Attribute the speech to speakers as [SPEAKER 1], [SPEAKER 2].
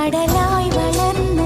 [SPEAKER 1] സന്ധ്യമായി വളർന്ന